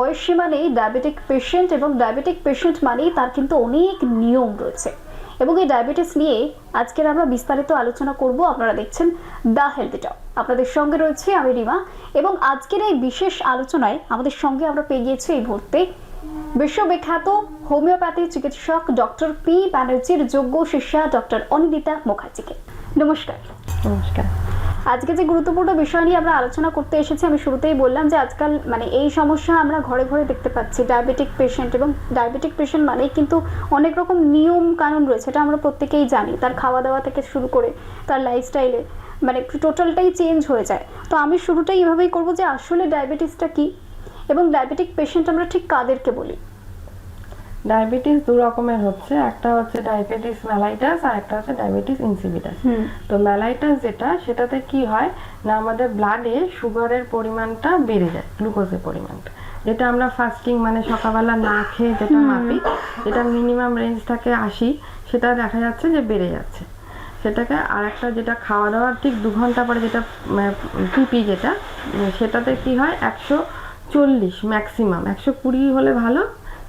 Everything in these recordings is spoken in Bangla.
বয়স সীমা নেই ডায়াবেটিক পেশেন্ট এবং ডায়াবেটিক পেশেন্ট মানেই তার কিন্তু অনেক নিয়ম রয়েছে। এবং এই ডায়াবেটিস নিয়ে আজকের আমরা বিস্তারিত আলোচনা করব। আপনারা দেখছেন দ্য হেলথ টক। আপনাদের সঙ্গে রয়েছে আমি রিমা। এবং আজকের এই বিশেষ আলোচনায় আমাদের সঙ্গে আমরা পেয়ে গিয়েছি এই মুহূর্তে বিশ্ববিখ্যাত হোমিওপ্যাথি চিকিৎসক ডক্টর পি ব্যানার্জির যোগ্য শিষ্যা ডক্টর অনিদিতা মুখার্জিকে। নমস্কার। নমস্কার। আজকে যে গুরুত্বপূর্ণ বিষয় নিয়ে আমরা আলোচনা করতে এসেছি, আমি শুরুতেই বললাম যে আজকাল মানে এই সমস্যা আমরা ঘরে ঘরে দেখতে পাচ্ছি ডায়াবেটিক পেশেন্ট এবং ডায়াবেটিক পেশেন্ট মানেই কিন্তু অনেক রকম নিয়ম কানুন রয়েছে, এটা আমরা প্রত্যেকেই জানি। তার খাওয়া দাওয়া থেকে শুরু করে তার লাইফস্টাইলে মানে টোটালটাই চেঞ্জ হয়ে যায়। তো আমি শুরুটাই এভাবেই করব যে আসলে ডায়াবেটিসটা কি এবং ডায়াবেটিক পেশেন্ট আমরা ঠিক কাদেরকে বলি? ডায়াবেটিস দু রকমের হচ্ছে। একটা হচ্ছে ডায়াবেটিস মেলাইটাস আর একটা হচ্ছে ডায়াবেটিস ইনসিপিটাস হুম। তো মেলাইটাস যেটা সেটাতে কি হয় না আমাদের ব্লাডে সুগারের পরিমাণটা বেড়ে যায় গ্লুকোজের পরিমাণটা। যেটা আমরা ফাস্টিং মানে সকালবেলা না খেয়ে যেটা মাপি যেটা মিনিমাম রেঞ্জ থাকে আশি সেটা দেখা যাচ্ছে যে বেড়ে যাচ্ছে। সেটাকে আর একটা যেটা খাওয়া দাওয়ার ঠিক দু ঘণ্টা পরে যেটা পিপি যেটা সেটাতে কি হয় একশো চল্লিশ ম্যাক্সিমাম একশো কুড়ি হলে ভালো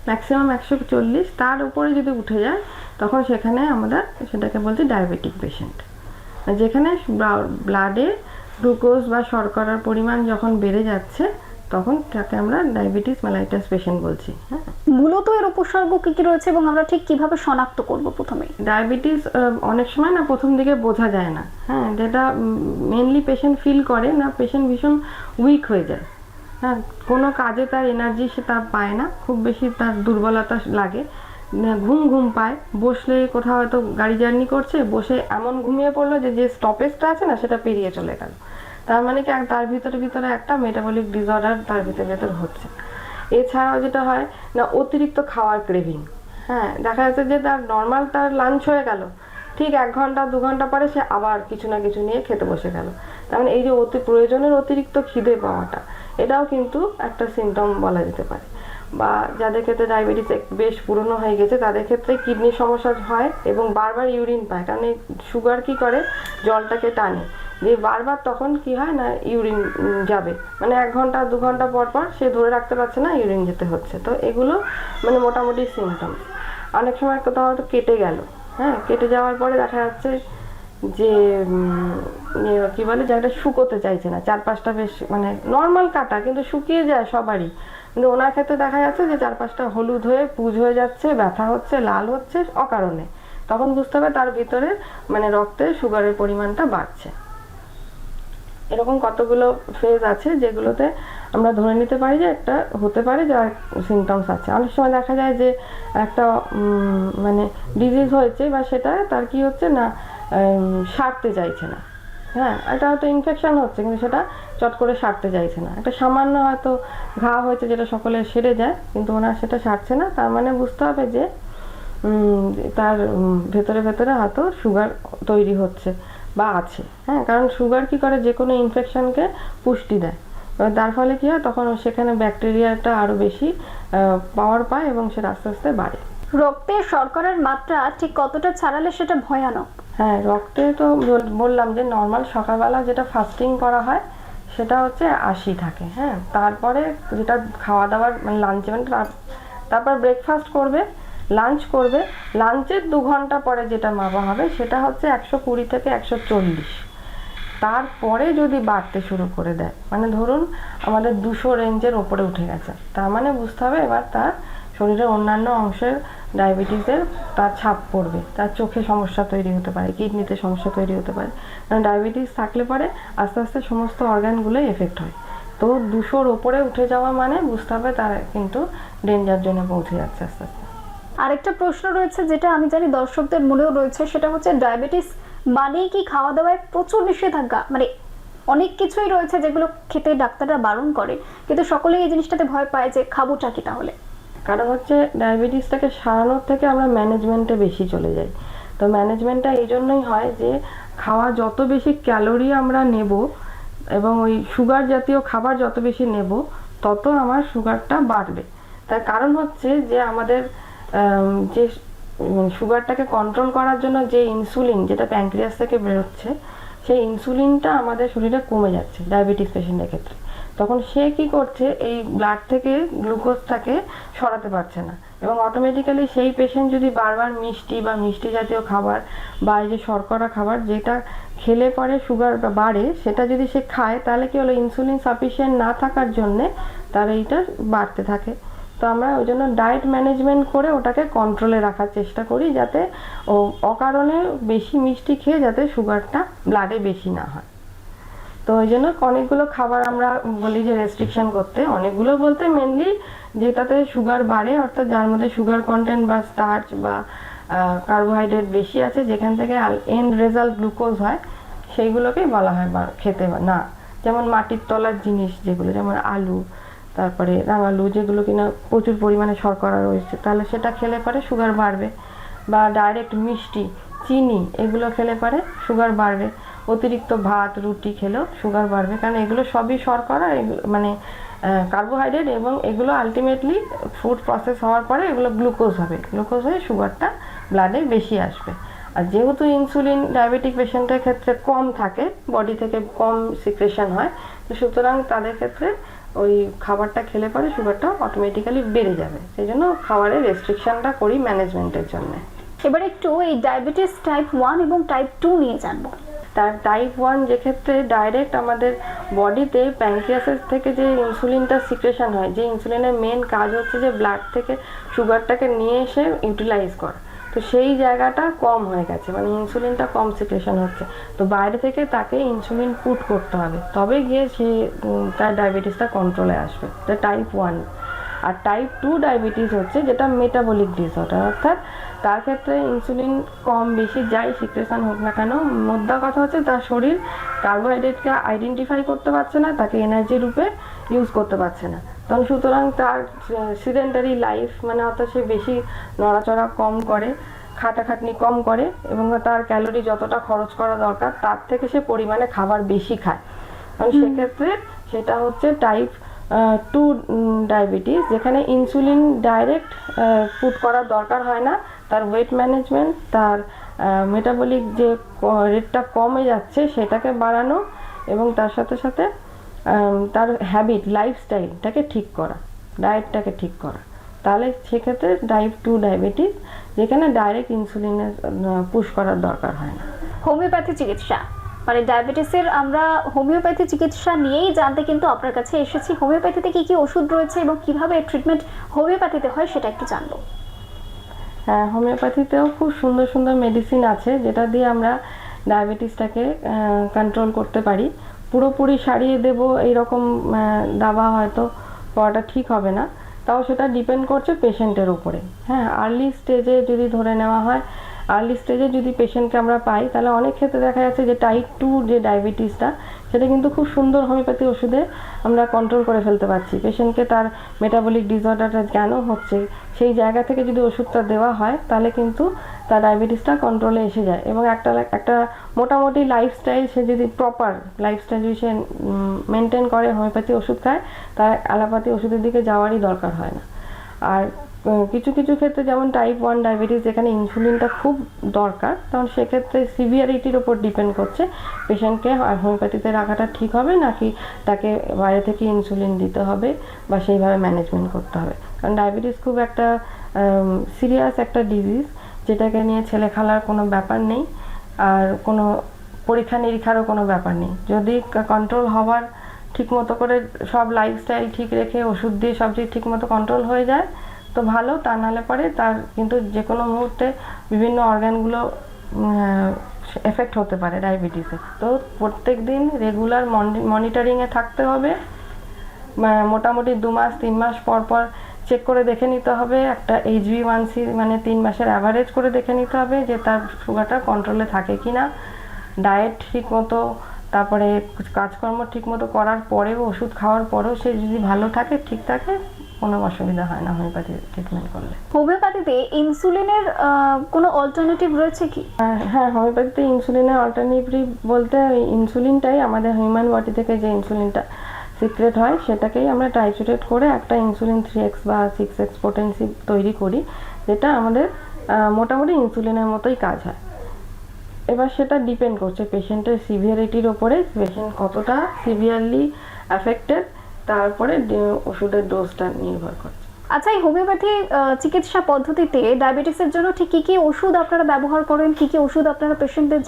ম্যাক্সিমাম একশো চল্লিশ তার উপরে যদি উঠে যায় তখন সেখানে আমরা সেটাকে বলছি ডায়াবেটিক পেশেন্ট যেখানে ব্লাডে গ্লুকোজ বা শর্করার পরিমাণ যখন বেড়ে যাচ্ছে তখন তাকে আমরা ডায়াবেটিস মেলাইটাস পেশেন্ট বলছি হ্যাঁ। মূলত এর উপসর্গ কী কী রয়েছে এবং আমরা ঠিক কীভাবে শনাক্ত করব প্রথমে? ডায়াবেটিস অনেক সময় না প্রথম দিকে বোঝা যায় না হ্যাঁ। যেটা মেনলি পেশেন্ট ফিল করে না পেশেন্ট ভীষণ উইক হয়ে যায়। হ্যাঁ কোনো কাজে তার এনার্জি সে তার পায় না, খুব বেশি তার দুর্বলতা লাগে। ঘুম ঘুম পায়। বসলে কোথাও হয়তো গাড়ি জার্নি করছে, বসে এমন ঘুমিয়ে পড়ল যে যে স্টপেজটা আছে না, সেটা পেরিয়ে চলে গেল। তার মানে কি তার ভিতরে ভিতরে একটা মেটাবলিক ডিসঅর্ডার তার ভিতরে ভিতরে হচ্ছে এছাড়াও যেটা হয়, না, অতিরিক্ত খাওয়ার ক্রেভিং হ্যাঁ দেখা যাচ্ছে যে, তার নর্মাল তার লাঞ্চ হয়ে গেল। ঠিক এক ঘণ্টা, দু ঘণ্টা পরে সে আবার কিছু না কিছু নিয়ে খেতে বসে গেল। তার মানে এই যে অতি, প্রয়োজনের অতিরিক্ত খিদে পাওয়াটা। এটাও কিন্তু একটা সিমটম বলা যেতে পারে। বা যাদের ক্ষেত্রে ডায়াবেটিস বেশ পুরনো হয়ে গেছে, তাদের ক্ষেত্রে কিডনির সমস্যা হয় এবং বারবার ইউরিন পায়। কারণ এই সুগার কী করে? জলটাকে টানে। যে বারবার তখন কি হয় না ইউরিন যাবে। মানে এক ঘণ্টা, দু ঘণ্টা পর পর সে ধরে রাখতে পারছে না ইউরিন যেতে হচ্ছে। তো এগুলো মানে মোটামুটি সিমটম অনেক সময় কোথাও হয়তো কেটে গেল। হ্যাঁ কেটে যাওয়ার পরে দেখা যাচ্ছে যে কি বলে জায়গাটা শুকোতে চাইছে না। চার পাঁচটা বেশ মানে নর্মাল কাটা, কিন্তু শুকিয়ে যায় সবারই। কিন্তু ওনার ক্ষেত্রে দেখা যাচ্ছে যে চার পাঁচটা হলুদ হয়ে পুজ হয়ে যাচ্ছে, ব্যথা হচ্ছে, লাল হচ্ছে অকারণে। তখন বুঝতে হবে তার ভিতরে মানে রক্তে সুগারের পরিমাণটা বাড়ছে। এরকম কতগুলো ফেজ আছে যেগুলোতে আমরা ধরে নিতে পারি যে একটা হতে পারে যে সিমটমস আছে। অনেক সময় দেখা যায় যে একটা মানে ডিজিজ হয়েছে বা সেটা, তার কি হচ্ছে না সারতে চাইছে না। হ্যাঁ এটা হয়তো ইনফেকশন হচ্ছে, কিন্তু সেটা চট করে সারতে চাইছে না। একটা সামান্য হয়তো ঘা হয়েছে যেটা সকলে সেরে যায়, কিন্তু ওনার সেটা সারছে না। তার মানে বুঝতে হবে যে তার ভেতরে ভেতরে হয়তো সুগার তৈরি হচ্ছে বা আছে। হ্যাঁ কারণ সুগার কি করে? যে কোনো ইনফেকশনকে পুষ্টি দেয়। এবার তার ফলে কী হয়? তখন সেখানে ব্যাকটেরিয়াটা আরও বেশি পাওয়ার পায় এবং সেটা আস্তে আস্তে বাড়ে। রক্তে শর্করার মাত্রা ঠিক কতটা ছাড়ালে সেটা ভয়ানক? হ্যাঁ রক্তে তো বললাম যে নর্মাল সকালবেলা যেটা ফাস্টিং করা হয়, সেটা হচ্ছে আশি থাকে হ্যাঁ। তারপরে যেটা খাওয়া দাওয়ার মানে লাঞ্চ মানে তার- তারপর ব্রেকফাস্ট করবে লাঞ্চ করবে লাঞ্চের দু ঘণ্টা পরে যেটা মাপা হবে, সেটা হচ্ছে একশো কুড়ি থেকে একশো চল্লিশ। তারপরে যদি বাড়তে শুরু করে দেয় মানে ধরুন আমাদের দুশো রেঞ্জের ওপরে উঠে গেছে, তার মানে বুঝতে হবে এবার তার শরীরের অন্যান্য অংশের ডায়াবেটিসের তার ছাপ পড়বে, তার চোখে সমস্যা তৈরি হতে পারে, কিডনিতে সমস্যা তৈরি হতে পারে। কারণ ডায়াবেটিস থাকলে পরে আস্তে আস্তে সমস্ত অর্গানগুলোই এফেক্ট হয়। তো দুশোর ওপরে উঠে যাওয়া মানে বুঝতে হবে তার কিন্তু ডেঞ্জার জন্য পৌঁছে যাচ্ছে আস্তে আস্তে। আরেকটা প্রশ্ন রয়েছে যেটা আমি জানি দর্শকদের মনেও রয়েছে, সেটা হচ্ছে ডায়াবেটিস মানেই কি খাওয়া দাওয়ায় প্রচুর নিষেধাজ্ঞা? মানে অনেক কিছুই রয়েছে যেগুলো খেতে ডাক্তাররা বারণ করে, কিন্তু সকলেই এই জিনিসটাতে ভয় পায় যে খাবোটা কি তাহলে? কারণ হচ্ছে ডায়াবেটিসটাকে সারানোর থেকে আমরা ম্যানেজমেন্টে বেশি চলে যাই। তো ম্যানেজমেন্টটা এই জন্যই হয় যে, খাওয়া যত বেশি ক্যালোরি আমরা নেব এবং ওই সুগার জাতীয় খাবার যত বেশি নেব, তত আমার সুগারটা বাড়বে। তার কারণ হচ্ছে যে আমাদের যে সুগারটাকে কন্ট্রোল করার জন্য যে ইনসুলিন যেটা প্যানক্রিয়াস থেকে বেরোচ্ছে, সেই ইনসুলিনটা আমাদের শরীরে কমে যাচ্ছে ডায়াবেটিস পেশেন্টের ক্ষেত্রে। তখন সে কি করছে, এই ব্লাড থেকে গ্লুকোজটাকে সরাতে পারছে না। এবং অটোমেটিক্যালি সেই পেশেন্ট যদি বারবার মিষ্টি বা মিষ্টি জাতীয় খাবার বা এই যে শর্করা খাবার যেটা খেলে পরে সুগার বাড়ে, সেটা যদি সে খায়, তাহলে কি হলো ইনসুলিন সাফিসিয়েন্ট না থাকার জন্যে তার এইটা বাড়তে থাকে। তো আমরা ওই জন্য ডায়েট ম্যানেজমেন্ট করে ওটাকে কন্ট্রোলে রাখার চেষ্টা করি যাতে ও অকারণে বেশি মিষ্টি খেয়ে যাতে সুগারটা ব্লাডে বেশি না হয়। তো ওই জন্য অনেকগুলো খাবার আমরা বলি যে রেস্ট্রিকশন করতে। অনেকগুলো বলতে মেনলি যেটাতে সুগার বাড়ে, অর্থাৎ যার মধ্যে সুগার কন্টেন্ট বা স্টার্চ বা কার্বোহাইড্রেট বেশি আছে, যেখান থেকে এন্ড রেজাল্ট গ্লুকোজ হয়, সেইগুলোকেই বলা হয় খেতে না, যেমন মাটির তলার জিনিস যেগুলো, যেমন আলু, তারপরে রাঙালু যেগুলো কিনা প্রচুর পরিমাণে শর্করা রয়েছে, তাহলে সেটা খেলে পরে সুগার বাড়বে। বা ডাইরেক্ট মিষ্টি, চিনি, এগুলো খেলে পরে সুগার বাড়বে। অতিরিক্ত ভাত, রুটি খেলেও সুগার বাড়বে। কারণ এগুলো সবই শর্করা মানে কার্বোহাইড্রেট এবং এগুলো আলটিমেটলি ফুড প্রসেস হওয়ার পরে এগুলো গ্লুকোজ হবে। গ্লুকোজ হয়ে সুগারটা ব্লাডে বেশি আসবে। আর যেহেতু ইনসুলিন ডায়াবেটিক পেশেন্টের ক্ষেত্রে কম থাকে বডি থেকে কম সিক্রেশন হয়, তো সুতরাং তাদের ক্ষেত্রে ওই খাবারটা খেলে পরে সুগারটা অটোমেটিক্যালি বেড়ে যাবে। সেই জন্য খাবারের রেস্ট্রিকশনটা করি ম্যানেজমেন্টের জন্য। এবার একটু এই ডায়াবেটিস টাইপ ওয়ান এবং টাইপ টু নিয়ে জানব। তার টাইপ ওয়ান যে ক্ষেত্রে ডাইরেক্ট আমাদের বডিতে প্যানক্রিয়াসের থেকে যে ইনসুলিনটা সিক্রেশন হয়, যে ইনসুলিনের মেন কাজ হচ্ছে যে ব্লাড থেকে সুগারটাকে নিয়ে এসে ইউটিলাইজ করা। তো সেই জায়গাটা কম হয়ে গেছে মানে ইনসুলিনটা কম সিক্রেশন হচ্ছে। তো বাইরে থেকে তাকে ইনসুলিন পুট করতে হবে। তবে গিয়ে সে তার ডায়াবেটিসটা কন্ট্রোলে আসবে। এটা টাইপ ওয়ান আর টাইপ টু ডায়াবেটিস হচ্ছে যেটা মেটাবলিক ডিসঅর্ডার অর্থাৎ তার ক্ষেত্রে ইনসুলিন কম বেশি যাই সিক্রেশন হোক না কেন মোদ্দা কথা হচ্ছে তার শরীর কার্বোহাইড্রেটকে আইডেন্টিফাই করতে পারছে না তাকে এনার্জি রূপে ইউজ করতে পারছে না। তখন সুতরাং তার সিডেন্টারি লাইফ মানে অর্থাৎ সে বেশি নড়াচড়া কম করে খাটাখাটনি কম করে এবং তার ক্যালোরি যতটা খরচ করা দরকার তার থেকে সে পরিমাণে খাবার বেশি খায়। কারণ সেক্ষেত্রে সেটা হচ্ছে টাইপ টু ডায়াবেটিস যেখানে ইনসুলিন ডাইরেক্ট পুট করার দরকার হয় না তার ওয়েট ম্যানেজমেন্ট তার মেটাবলিক যে রেটটা কমে যাচ্ছে সেটাকে বাড়ানো এবং তার সাথে সাথে তার হ্যাবিট লাইফস্টাইলটাকে ঠিক করা ডায়েটটাকে ঠিক করা। তাহলে সেক্ষেত্রে টাইপ টু ডায়াবেটিস যেখানে ডাইরেক্ট ইনসুলিনের পুশ করার দরকার হয় না। হোমিওপ্যাথি চিকিৎসা। মানে ডায়াবেটিসের আমরা হোমিওপ্যাথি চিকিৎসা নিয়েই জানতে কিন্তু আপনার কাছে এসেছি। হোমিওপ্যাথিতে কী কী ওষুধ রয়েছে এবং কীভাবে ট্রিটমেন্ট হোমিওপ্যাথিতে হয় সেটা একটু জানব। হোমিওপ্যাথিতেও খুব সুন্দর সুন্দর মেডিসিন আছে, যেটা দিয়ে আমরা ডায়াবেটিসটাকে কন্ট্রোল করতে পারি। পুরোপুরি সারিয়ে দেব, এইরকম দাবা হয়তো পাওয়াটা ঠিক হবে না। তাও সেটা ডিপেন্ড করছে পেশেন্টের উপরে। হ্যাঁ আর্লি স্টেজে যদি ধরে নেওয়া হয় আর্লি স্টেজে যদি পেশেন্টকে আমরা পাই, তাহলে অনেক ক্ষেত্রে দেখা যাচ্ছে যে টাইপ টু যে ডায়াবেটিসটা সেটা কিন্তু খুব সুন্দর হোমিওপ্যাথি ওষুধে আমরা কন্ট্রোল করে ফেলতে পারছি। পেশেন্টকে তার মেটাবলিক ডিসঅর্ডারটা কেন হচ্ছে, সেই জায়গা থেকে যদি ওষুধটা দেওয়া হয়, তাহলে কিন্তু তার ডায়াবেটিসটা কন্ট্রোলে এসে যায়। এবং একটা একটা মোটামুটি লাইফস্টাইল সে যদি প্রপার লাইফস্টাইল যদি সে মেনটেন করে হোমিওপ্যাথি ওষুধ খায়, তার অ্যালোপ্যাথি ওষুধের দিকে যাওয়ারই দরকার হয় না। আর কিছু কিছু ক্ষেত্রে যেমন টাইপ ওয়ান ডায়াবেটিস যেখানে ইনসুলিনটা খুব দরকার, তখন সেক্ষেত্রে সিভিয়ারিটির ওপর ডিপেন্ড করছে। পেশেন্টকে হোমিওপ্যাথিতে রাখাটা ঠিক হবে, নাকি তাকে বাইরে থেকে ইনসুলিন দিতে হবে, বা সেইভাবে ম্যানেজমেন্ট করতে হবে? কারণ ডায়াবেটিস খুব একটা সিরিয়াস একটা ডিজিজ যেটাকে নিয়ে ছেলে খেলার কোনো ব্যাপার নেই, আর কোনো পরীক্ষা নিরীক্ষারও কোনো ব্যাপার নেই। যদি কন্ট্রোল হওয়ার ঠিক মতো করে সব লাইফস্টাইল ঠিক রেখে, ওষুধ দিয়ে সব ঠিক মতো কন্ট্রোল হয়ে যায় তো ভালো, তা নাহলে পরে তার কিন্তু যে কোনো মুহূর্তে বিভিন্ন অর্গানগুলো এফেক্ট হতে পারে ডায়াবেটিসে তো প্রত্যেক দিন রেগুলার মনিটরিংয়ে থাকতে হবে। মোটামুটি দু মাস, তিন মাস পর পর চেক করে দেখে নিতে হবে। একটা এইচ এইচবি ওয়ান সি মানে তিন মাসের অ্যাভারেজ করে দেখে নিতে হবে যে তার সুগারটা কন্ট্রোলে থাকে কি না ডায়েট ঠিক মতো তারপরে কাজকর্ম ঠিক মতো করার পরেও, ওষুধ খাওয়ার পরেও সে যদি ভালো থাকে, ঠিক থাকে কোনো অসুবিধা হয় না হোমিওপ্যাথি ট্রিটমেন্ট করলে। হোমিওপ্যাথিতে ইনসুলিনের কোনো অল্টারনেটিভ রয়েছে কি? হ্যাঁ হোমিওপ্যাথিতে ইনসুলিনের অল্টারনেটিভ বলতে ওই ইনসুলিনটাই আমাদের হিউম্যান বডি থেকে যে ইনসুলিনটা সিক্রেট হয় সেটাকেই আমরা টাইচুরেট করে একটা ইনসুলিন থ্রি এক্স বা সিক্স এক্স পোটেন্সি তৈরি করি যেটা আমাদের মোটামুটি ইনসুলিনের মতোই কাজ হয়। এবার সেটা ডিপেন্ড করছে পেশেন্টের সিভিয়ারিটির ওপরে পেশেন্ট কতটা সিভিয়ারলি অ্যাফেক্টেড তারপরে ওষুধের ডোজটা নির্ভর করছে। আচ্ছা এই হোমিওপ্যাথি চিকিৎসা পদ্ধতিতে ডায়াবেটিসের জন্য ঠিক কি কি ওষুধ আপনারা ব্যবহার করেন? কি কি ওষুধ আপনারা পেশেন্টদের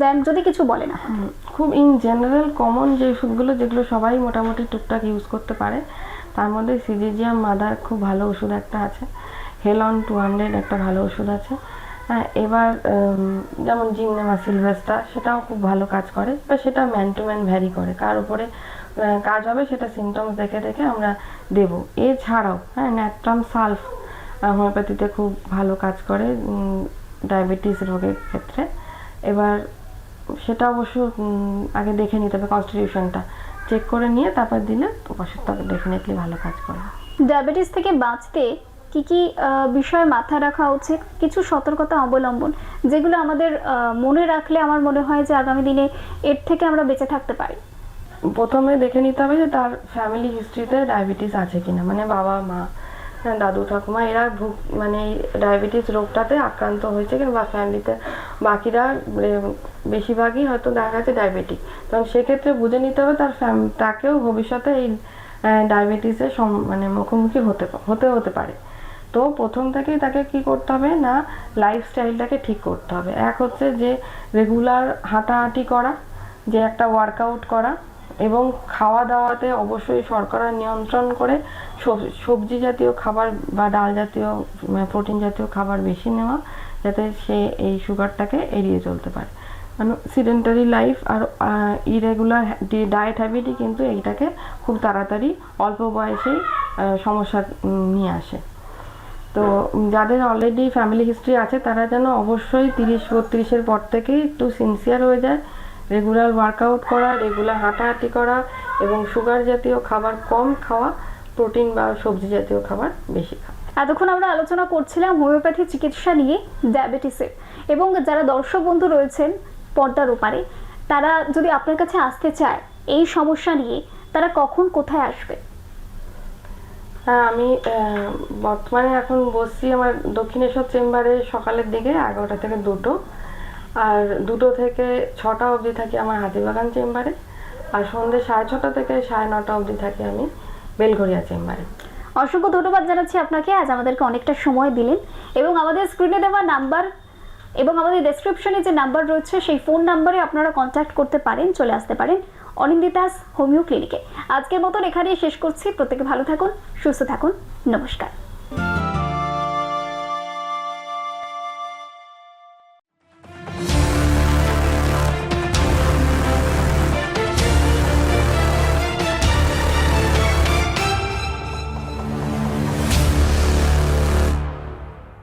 দেন? যদি কিছু বলেন খুব ইন জেনারেল কমন যে ওষুধগুলো যেগুলো সবাই মোটামুটি টুকটাক ইউজ করতে পারে তার মধ্যে সিজিজিয়াম মাদার খুব ভালো ওষুধ একটা আছে। হেলন টু হান্ড্রেড একটা ভালো ওষুধ আছে। হ্যাঁ এবার যেমন জিমনেমা সিলভেস্টা সেটাও খুব ভালো কাজ করে বা সেটা ম্যান টু ম্যান ভ্যারি করে। কার উপরে কাজ হবে, সেটা সিমটমস দেখে দেখে আমরা দেব। এছাড়াও হ্যাঁ ন্যাট্রাম সালফ হোমিওপ্যাথিতে খুব ভালো কাজ করে ডায়াবেটিস রোগের ক্ষেত্রে। এবার সেটা অবশ্য আগে দেখে নিতে হবে কনস্টিটিউশনটা চেক করে নিয়ে তারপর দিলে ওষুধটা ডেফিনেটলি ভালো কাজ করে। ডায়াবেটিস থেকে বাঁচতে কি কি বিষয় মাথায় রাখা উচিত? কিছু সতর্কতা অবলম্বন, যেগুলো আমাদের মনে রাখলে আমার মনে হয় যে আগামী দিনে এর থেকে আমরা বেঁচে থাকতে পারি। প্রথমে দেখে নিতে হবে যে তার ফ্যামিলি হিস্ট্রিতে ডায়াবেটিস আছে কিনা। মানে বাবা, মা, দাদু, ঠাকুমা, এরা ভুগ মানে ডায়াবেটিস রোগটাতে আক্রান্ত হয়েছে বা ফ্যামিলিতে বাকিরা বেশিরভাগই হয়তো দেখা গেছে ডায়াবেটিক তখন সেক্ষেত্রে বুঝে নিতে হবে তার তাকেও ভবিষ্যতে এই ডায়াবেটিসের মানে মুখোমুখি হতে হতে হতে পারে। তো প্রথম থেকেই তাকে কি করতে হবে না লাইফস্টাইলটাকে ঠিক করতে হবে। এক হচ্ছে যে রেগুলার হাঁটাহাঁটি করা, যে একটা ওয়ার্কআউট করা এবং খাওয়া দাওয়াতে অবশ্যই শর্করা নিয়ন্ত্রণ করে সবজি জাতীয় খাবার বা ডাল জাতীয় প্রোটিন জাতীয় খাবার বেশি নেওয়া যাতে সে এই সুগারটাকে এড়িয়ে চলতে পারে। মানে সিডেন্টারি লাইফ আর ইরেগুলার ডায়েট হ্যাবিটই কিন্তু এইটাকে খুব তাড়াতাড়ি অল্প বয়সেই সমস্যা নিয়ে আসে। তো যাদের অলরেডি ফ্যামিলি হিস্ট্রি আছে তারা যেন অবশ্যই তিরিশ, বত্রিশের পর থেকেই একটু সিনসিয়ার হয়ে যায়। রেগুলার ওয়ার্কআউট করা রেগুলার হাঁটাহাঁটি করা এবং সুগার জাতীয় খাবার কম খাওয়া প্রোটিন বা সবজি জাতীয় খাবার বেশি খাওয়া। এতক্ষণ আমরা আলোচনা করছিলাম হোমিওপ্যাথি চিকিৎসা নিয়ে ডায়াবেটিসের এবং যারা দর্শক বন্ধু রয়েছেন পর্দার ওপারে তারা যদি আপনার কাছে আসতে চায় এই সমস্যা নিয়ে তারা কখন কোথায় আসবে? হ্যাঁ আমি বর্তমানে এখন বসছি আমার দক্ষিণেশ্বর চেম্বারে সকালের দিকে এগারোটা থেকে দুটো। আর দুটো থেকে ছটা অবধি থাকি আমার হাতিবাগান চেম্বারে, আর সন্ধ্যে সাড়ে ছটা থেকে সাড়ে নটা অবধি থাকি আমি বেলঘরিয়া চেম্বারে। অসংখ্য ধন্যবাদ জানাচ্ছি আপনাকে, আজ আমাদেরকে অনেকটা সময় দিলেন এবং আমাদের স্ক্রিনে দেওয়া নাম্বার এবং আমাদের ডেসক্রিপশনে যে নাম্বার রয়েছে, সেই ফোন নাম্বারে আপনারা কন্ট্যাক্ট করতে পারেন, চলে আসতে পারেন অনিন্দিতাস হোমিও ক্লিনিকে আজকের মতন এখানেই শেষ করছি। প্রত্যেকে ভালো থাকুন, সুস্থ থাকুন। নমস্কার।